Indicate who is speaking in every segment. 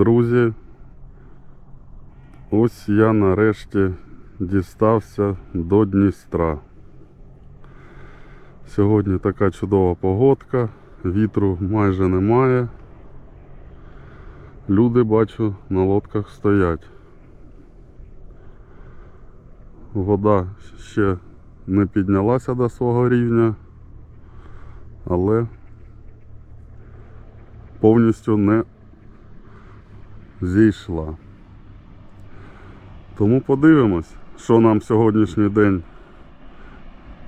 Speaker 1: Друзі, ось я нарешті дістався до Дністра. Сьогодні така чудова погодка, вітру майже немає. Люди, бачу, на лодках стоять. Вода ще не піднялася до свого рівня, але повністю не зійшла. Тому подивимось, що нам сьогоднішній день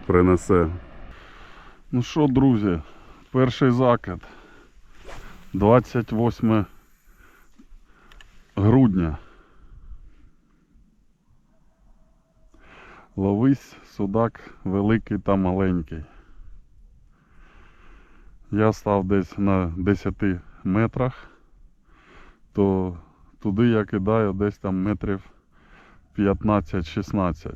Speaker 1: принесе. Ну що, друзі, перший закид. 28 грудня. Ловись судак великий та маленький. Я став десь на 10 метрах, то туди я кидаю десь там метрів 15-16.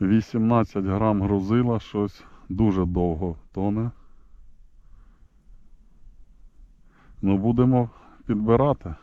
Speaker 1: 18 грам грузила, щось дуже довго тоне. Ну будемо підбирати.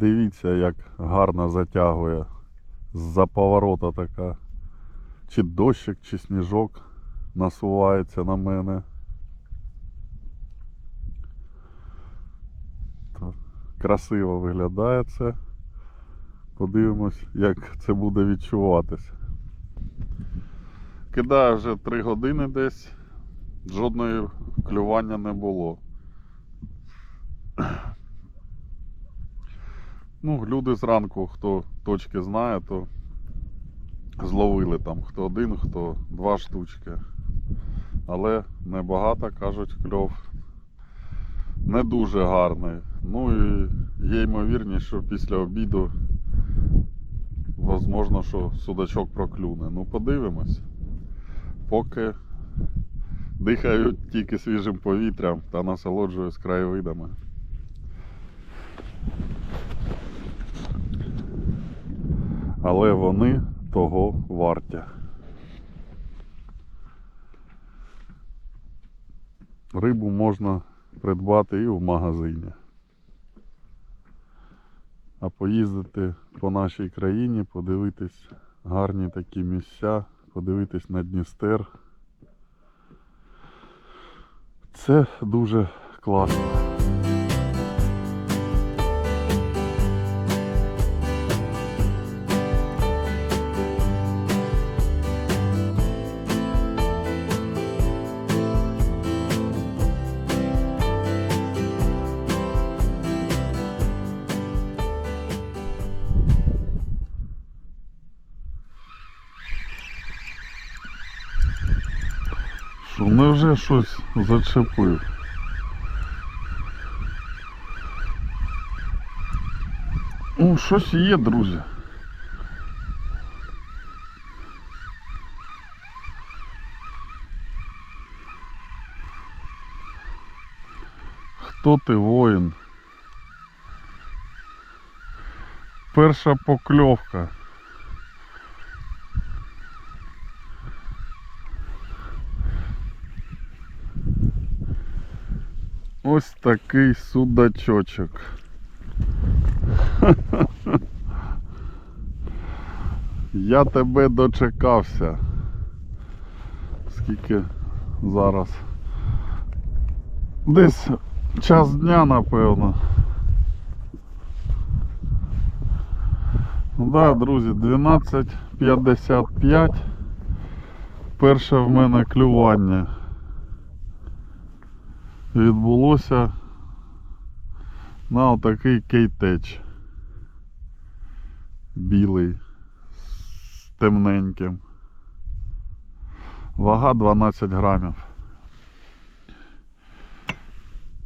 Speaker 1: Дивіться, як гарно затягує з-за поворота така. Чи дощик, чи сніжок насувається на мене. Красиво виглядає це. Подивимось, як це буде відчуватись. Кидаю вже 3 години десь, жодної клювання не було. Ну, люди зранку, хто точки знає, то зловили там хто один, хто два штучки. Але небагато, кажуть, кльов не дуже гарний. Ну і є ймовірність, що після обіду можливо, що судачок проклюне. Ну, подивимось. Поки дихаю тільки свіжим повітрям та насолоджуюсь краєвидами. Але вони того варті. Рибу можна придбати і в магазині. А поїздити по нашій країні, подивитись гарні такі місця, подивитись на Дністер. Це дуже класно. Невже щось зачепив? Ну, щось є, друзі. Хто ти воїн? Перша покльовка. Ось такий судачочок. Я тебе дочекався. Скільки зараз. Десь час дня, напевно. Ну Да, друзі, 12.55. Перше в мене клювання відбулося на отакий кейтеч. Білий з темненьким. Вага 12 грамів.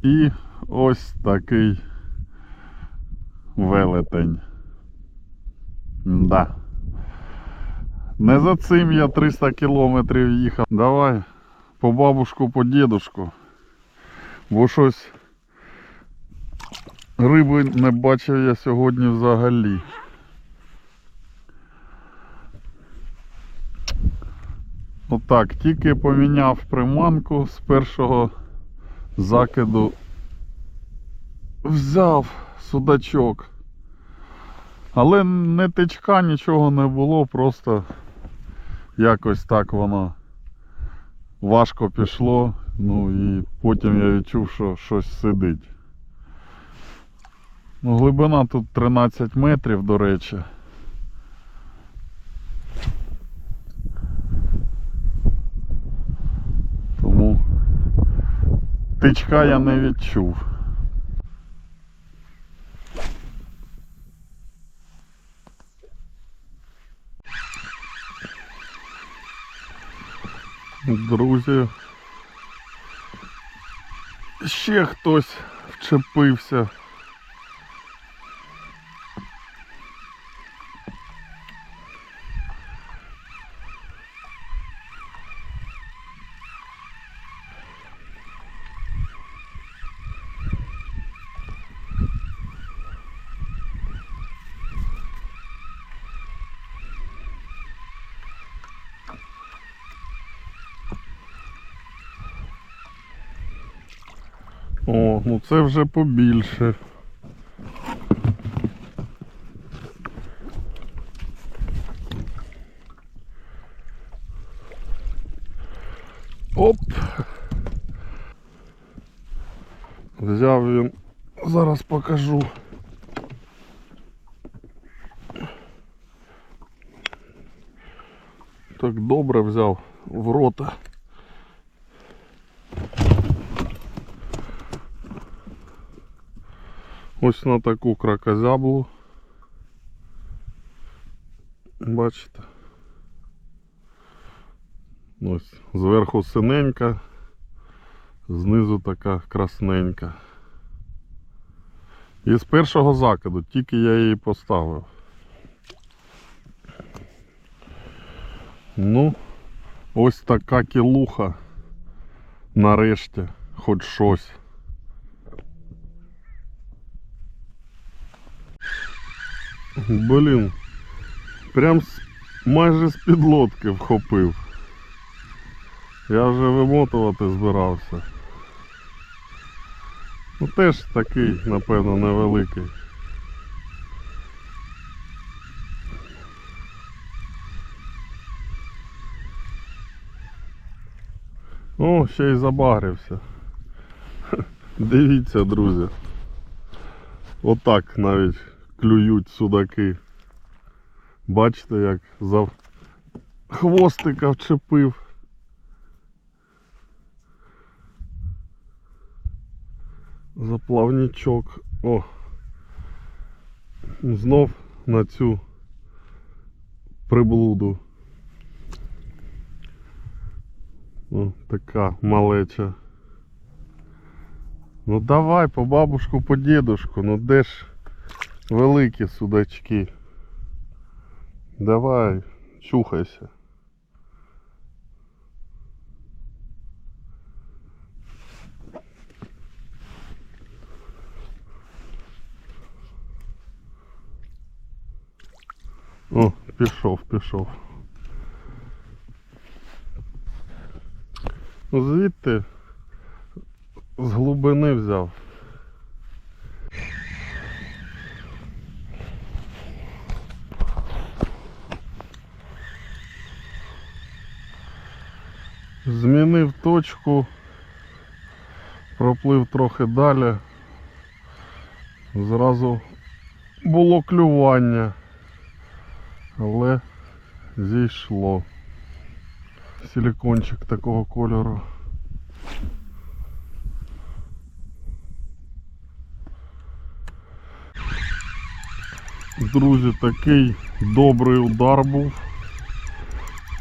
Speaker 1: І ось такий велетень. Да. Не за цим я 300 кілометрів їхав. Давай по бабушку, по дідушку. Бо щось риби не бачив я сьогодні взагалі. Отак, тільки поміняв приманку з першого закиду. Взяв судачок. Але не тичка, нічого не було, просто якось так воно важко пішло. Ну і потім я відчув, що щось сидить. Ну, глибина тут 13 метрів, до речі. Тому тичка я не відчув. Друзі. Ще хтось вчепився. О, ну це вже побільше. Оп. Взяв він, зараз покажу. Так добре взяв в рота. Ось на таку кракозяблу. Бачите? Ось зверху синенька, знизу така красненька. І з першого закиду, тільки я її поставив. Ну, ось така кілуха. Нарешті, хоч щось. Блін, прям майже з підлодки вхопив. Я вже вимотувати збирався. Ну теж такий, напевно, невеликий. О, ще й забагрився. Дивіться, друзі. Отак навіть клюють судаки. Бачите, як за хвостика вчепив. За плавнічок. О! Знов на цю приблуду. О, така малеча. Ну давай по бабушку, по дедушку, ну де ж великі судачки. Давай, чухайся. О, пішов, пішов. Звідти з глибини взяв. Змінив точку, проплив трохи далі. Зразу було клювання, але зійшло. Силикончик такого кольору. Друзі, такий добрий удар був.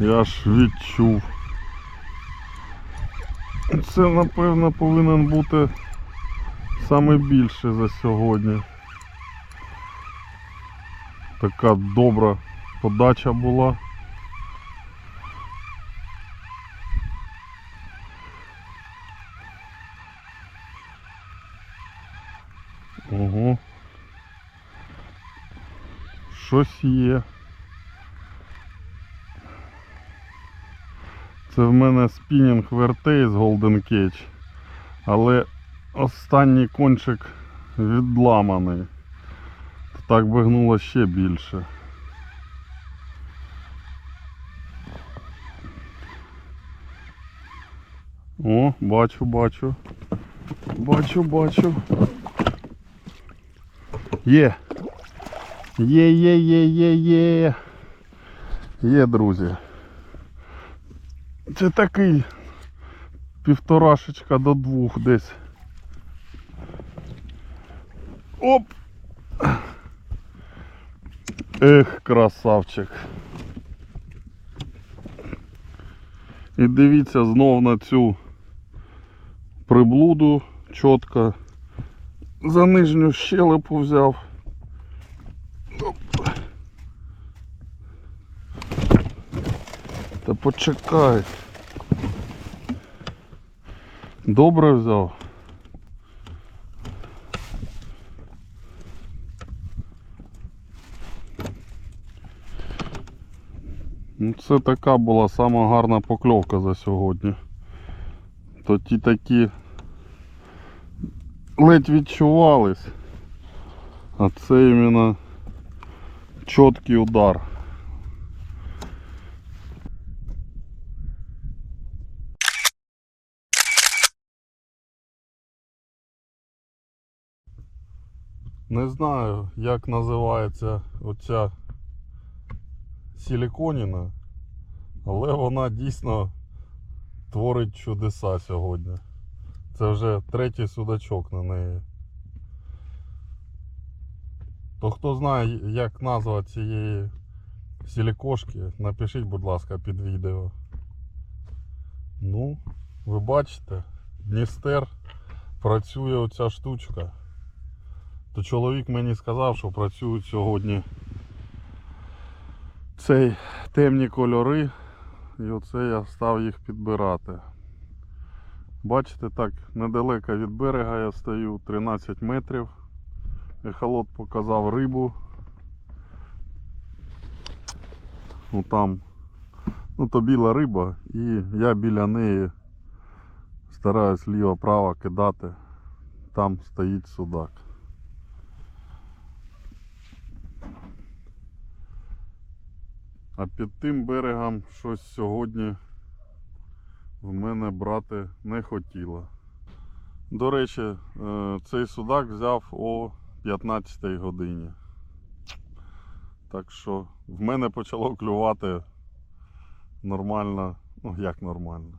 Speaker 1: Я аж відчув. Це напевно повинен бути саме більше за сьогодні. Така добра подача була. Ого. Щось є. Це в мене спінінг вертей з Golden Cage, але останній кончик відламаний. Так би гнуло ще більше. О, бачу, бачу. Бачу, бачу. Є. Є, є, є, є, є. Є, друзі. Це такий півторашечка до двох десь. Оп! Ех, красавчик. І дивіться знов на цю приблуду чітко. За нижню щелепу взяв. Та почекай. Добре взяв. Ну, Це така була сама гарна покльовка за сьогодні. То ті такі ледь відчувались. А це іменно чіткий удар. Не знаю, як називається оця силіконіна, але вона дійсно творить чудеса сьогодні. Це вже третій судачок на неї. То хто знає, як назва цієї силікошки, напишіть, будь ласка, під відео. Ну, ви бачите, Дністер працює оця штучка. То чоловік мені сказав, що працюють сьогодні цей темні кольори. І оце я став їх підбирати. Бачите, так, недалеко від берега я стою 13 метрів. Ехолот показав рибу. Ну там, ну то біла риба і я біля неї стараюсь ліво-право кидати. Там стоїть судак. А під тим берегом щось сьогодні в мене брати не хотіло. До речі, е, цей судак взяв о 15 годині. Так що в мене почало клювати нормально, ну як нормально.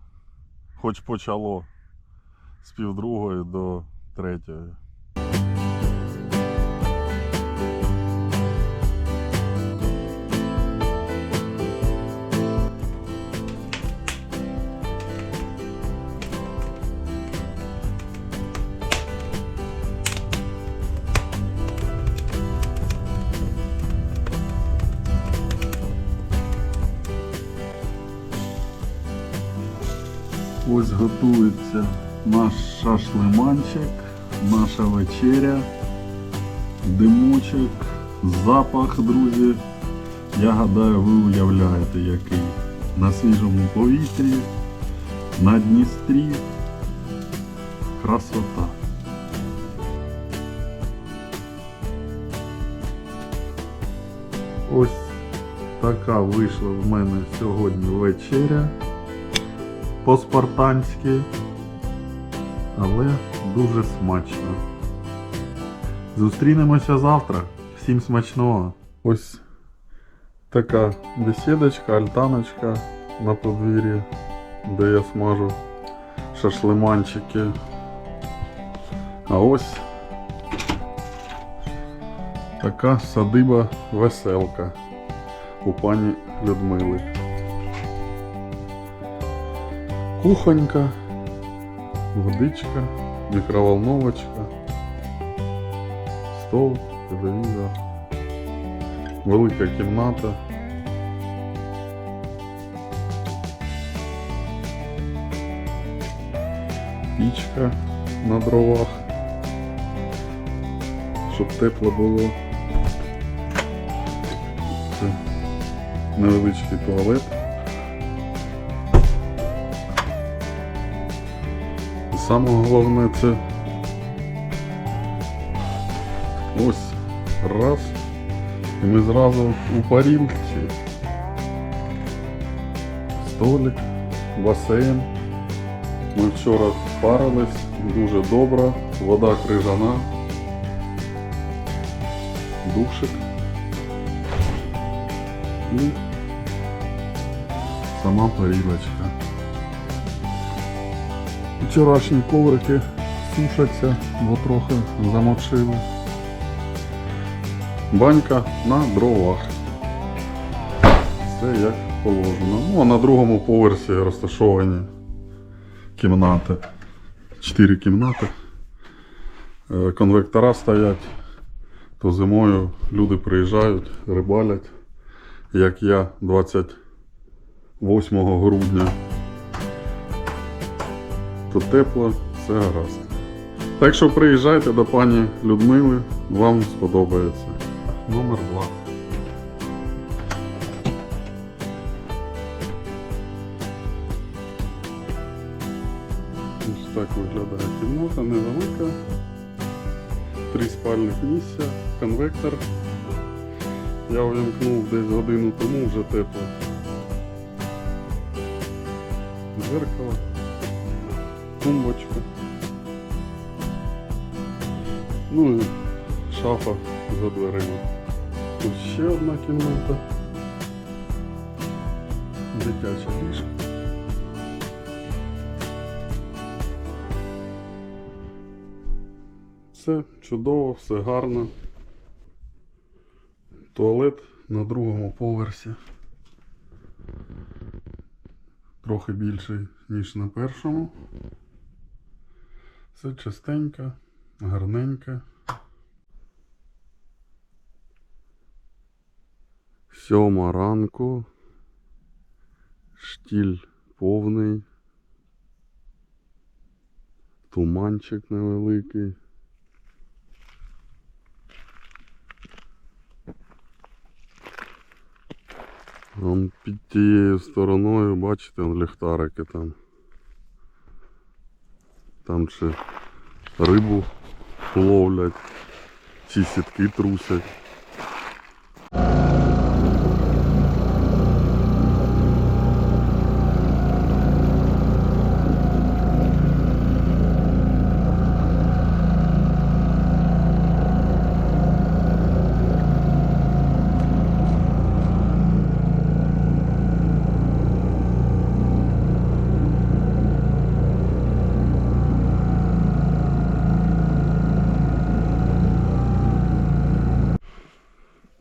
Speaker 1: Хоч почало з півдругої до третьої. Ось готується наш шашлиманчик, наша вечеря, димочок, запах, друзі. Я гадаю, ви уявляєте, який на свіжому повітрі, на Дністрі. Красота. Ось така вийшла в мене сьогодні вечеря. По-спартанськи, але дуже смачно. Зустрінемося завтра. Всім смачного. Ось така бесідочка, альтаночка на подвір'ї, де я смажу шашлиманчики. А ось така садиба веселка у пані Людмили. Кухонька, водичка, мікроволновочка, стол, телевізор, велика кімната. Пічка на дровах, щоб тепло було. Невеличкий туалет. Саме головне це ось раз. І ми зразу у парілці. Столик, басейн. Ми вчора парились, дуже добре, вода крижана, душик і сама парілочка. Вчорашні коврики сушаться, бо трохи замочили. Банька на дровах. Все як положено. Ну а на другому поверсі розташовані кімнати. Чотири кімнати. Е, Конвектора стоять. То зимою люди приїжджають, рибалять, як я 28 грудня. То тепло, все гаразд. Так що приїжджайте до пані Людмили, вам сподобається. Номер 2. Ось так виглядає кімната, невелика. Три спальних місця, конвектор. Я увімкнув десь годину тому, вже тепло. Зеркало, тумбочка. Ну і шафа за дверима. Тут ще одна кімната. Дитяча ліжка. Все чудово, все гарно. Туалет на другому поверсі. Трохи більший, ніж на першому. Все чистенько, гарненько. Сьома ранку. Штіль повний. Туманчик невеликий. Вон під тією стороною, бачите, ліхтарики там. Там ще рибу ловлять, чи сітки трусять.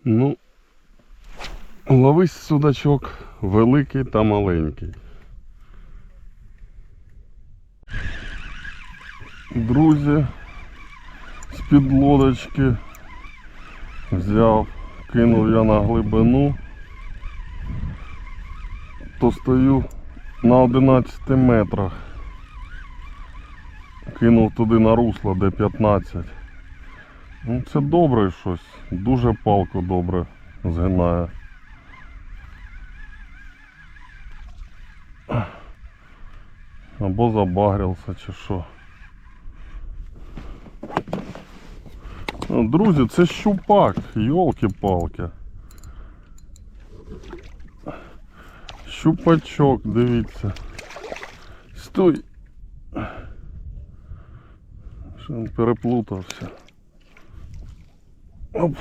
Speaker 1: Ну, ловись судачок великий та маленький. Друзі, з-під лодочки взяв, кинув я на глибину, то стою на 11 метрах. Кинув туди на русло, де 15. Ну, це добре щось. Дуже палку добре згинає. Або забагрівся чи що. Друзі, це щупак, йолки-палки. Щупачок, дивіться.
Speaker 2: Стой. Що він переплутався. Оп.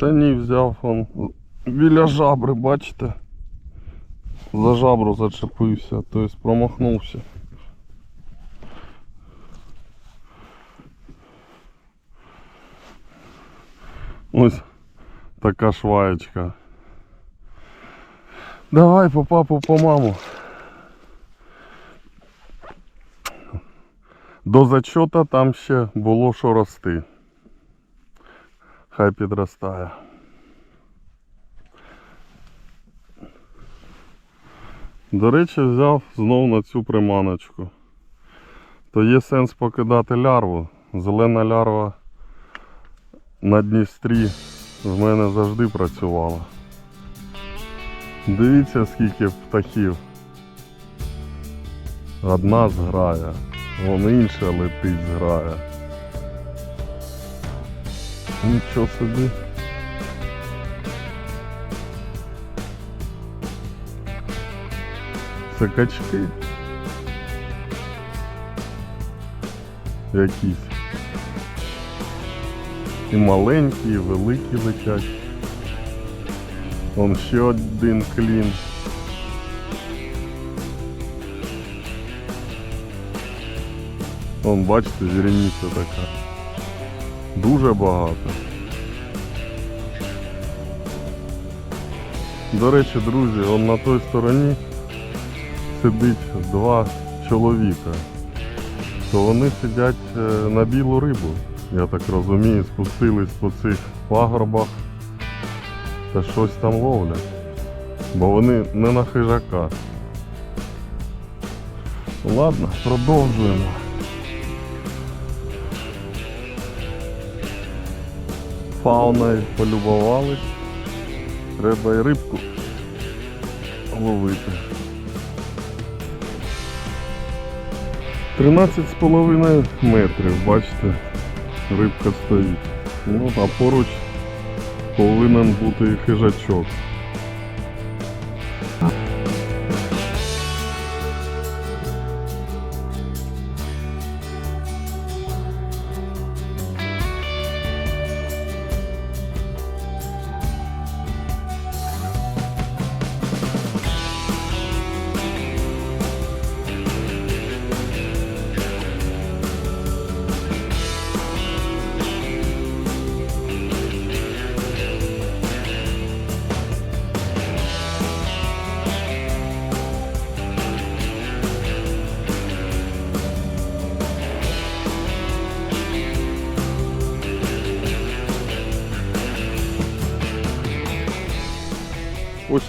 Speaker 2: Та ні, взяв он біля жабри, бачите? За жабру зачепився, тобто промахнувся. Ось така шваєчка. Давай по папу, по маму. До зачота там ще було що рости. Хай підростає. До речі, взяв знов на цю приманочку. То є сенс покидати лярву. Зелена лярва на Дністрі в мене завжди працювала. Дивіться, скільки птахів. Одна зграє, вон інша летить зграє. Нічого собі. Це. Якісь. І маленькі, і великі летять. Вон ще один клін. Вон, бачите, зірниця така. Дуже багато. До речі, друзі, он на той стороні сидить два чоловіка. То вони сидять е, на білу рибу, я так розумію, спустились по цих пагорбах та щось там ловлять. Бо вони не на хижака. Ладно, продовжуємо. Фауною полюбувались. Треба і рибку ловити. 13,5 метрів, бачите, рибка стоїть. Ну, а поруч повинен бути хижачок.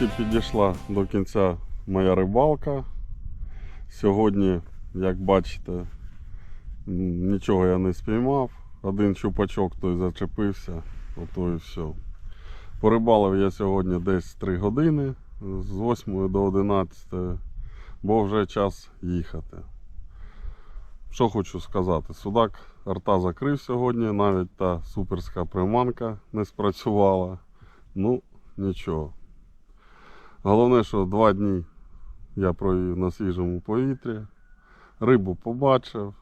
Speaker 2: Ось підійшла до кінця моя рибалка. Сьогодні, як бачите, нічого я не спіймав. Один чупачок той зачепився, ото і все. Порибалив я сьогодні десь 3 години з 8 до 11, бо вже час їхати. Що хочу сказати, судак арта закрив сьогодні, навіть та суперська приманка не спрацювала. Ну, нічого. Головне, що два дні я провів на свіжому повітрі, рибу побачив,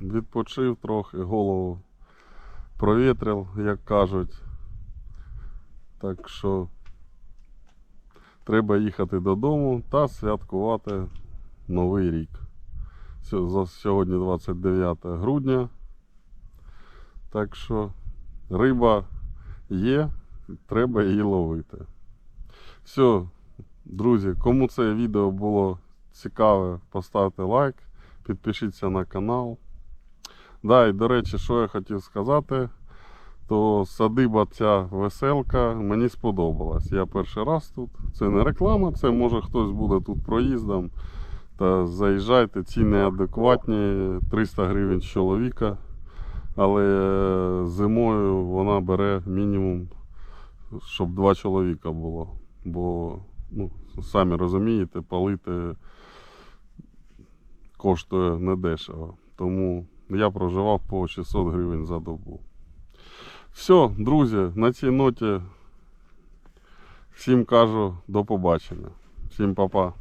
Speaker 2: відпочив трохи, голову провітрив, як кажуть. Так що треба їхати додому та святкувати Новий рік. Сьогодні 29 грудня. Так що риба є, треба її ловити. Все, друзі, кому це відео було цікаве, поставте лайк, підпишіться на канал. Да, і до речі, що я хотів сказати, то садиба ця веселка мені сподобалась. Я перший раз тут. Це не реклама, це може хтось буде тут проїздом. Та заїжджайте, ціни адекватні, 300 гривень з чоловіка. Але е, зимою вона бере мінімум, щоб два чоловіка було. Бо, ну, самі розумієте, палити коштує недешево. Тому я проживав по 600 гривень за добу. Все, друзі, на цій ноті всім кажу до побачення. Всім па-па.